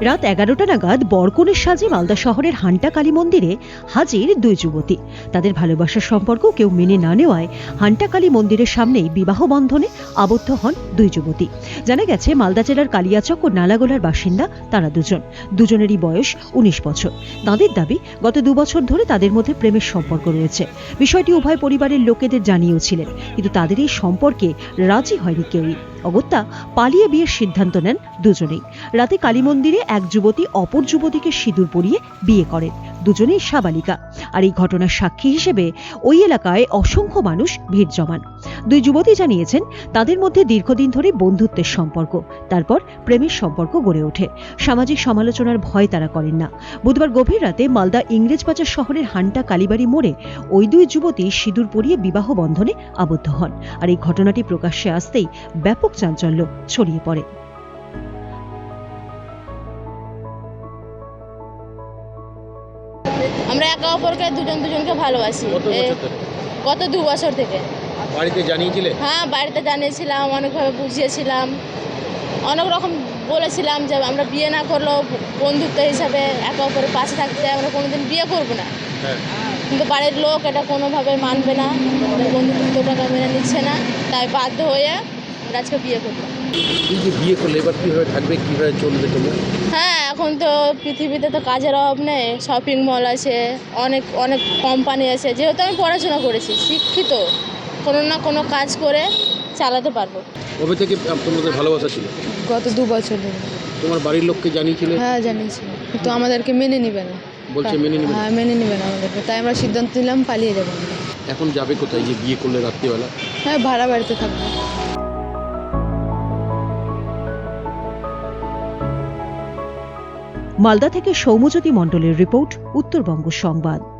রাত এগারোটা নাগাদ বরকনের সাজে মালদা শহরের হান্টা কালী মন্দিরে হাজির দুই যুবতী। তাদের ভালোবাসার সম্পর্ক কেউ মেনে না নেওয়ায় হান্টা কালী মন্দিরের সামনেই বিবাহ বন্ধনে আবদ্ধ হন দুই যুবতী। জানা গেছে, মালদা জেলার কালিয়াচক ও নালাগোলার বাসিন্দা তারা দুজন। দুজনেরই বয়স উনিশ বছর। তাঁদের দাবি, গত দু বছর ধরে তাদের মধ্যে প্রেমের সম্পর্ক রয়েছে। বিষয়টি উভয় পরিবারের লোকেদের জানিয়েছিলেন কিন্তু তাদের এই সম্পর্কে রাজি হয়নি কেউই। অগত্যা পালিয়ে বিয়ের সিদ্ধান্ত নেন দুজনেই। রাতে কালী মন্দিরে এক যুবতী অপর যুবতীকে সিঁদুর পরিয়ে বিয়ে করেন। দুজনেই সাবালিকা। আর এই ঘটনার সাক্ষী হিসেবে ওই এলাকায় অসংখ্য মানুষ ভিড় জমান। দুই যুবতী জানিয়েছেন, তাদের মধ্যে দীর্ঘদিন ধরে বন্ধুত্বের সম্পর্ক, তারপর প্রেমের সম্পর্ক গড়ে ওঠে। সামাজিক সমালোচনার ভয় তারা করেন না। বুধবার গভীর রাতে মালদা ইংরেজবাজার শহরের হান্টা কালীবাড়ি মোড়ে ওই দুই যুবতী সিঁদুর পরিয়ে বিবাহ বন্ধনে আবদ্ধ হন। আর এই ঘটনাটি প্রকাশ্যে আসতেই ব্যাপক চাঞ্চল্য ছড়িয়ে পড়ে। আমরা একে অপরকে দুজন দুজনকে ভালোবাসি। গত দু বছর থেকে। বাড়িতে জানিয়েছিলে? হ্যাঁ বাড়িতে জানিয়েছিলাম অনেকভাবে বুঝিয়েছিলাম। অনেক রকম বলেছিলাম যে আমরা বিয়ে না করলেও বন্ধুত্ব হিসাবে একে অপরের পাশে থাকতে আমরা কোনোদিন বিয়ে করব না। হ্যাঁ। কিন্তু বাড়ির লোক এটা কোনোভাবে মানবে না। বন্ধুত্বটাকে মেনে নিচ্ছে না। তাই বাধ্য হয়ে আমরা আজকে বিয়ে করলাম। এই যে বিয়ে করলে? এবার কীভাবে থাকবে? কীভাবে চলবে তোমরা? হ্যাঁ এখন তো পৃথিবীতে তো কাজের অভাব নেই শপিং মল আছে অনেক অনেক কোম্পানি আছে। যেহেতু আমি পড়াশোনা করেছি শিক্ষিত কোনো না কোনো কাজ করে চালাতে পারব। কবে থেকে তোমাদের ভালোবাসা ছিল? গত দু বছর ধরে। তোমার বাড়ির লোককে জানিয়েছিলে? হ্যাঁ জানিয়েছি। কিন্তু আমাদেরকে মেনে নিবে না। বলছে মেনে নেবে না। হ্যাঁ মেনে নিবে না আমাদেরকে। তাই আমরা সিদ্ধান্ত নিলাম পালিয়ে যাব। এখন যাবে কোথায়? যে বিয়ে করলে রাত্রিবেলা? হ্যাঁ ভাড়া বাড়িতে থাকব। মালদা থেকে সৌমজ্যোতি মণ্ডলের রিপোর্ট উত্তরবঙ্গ সংবাদ।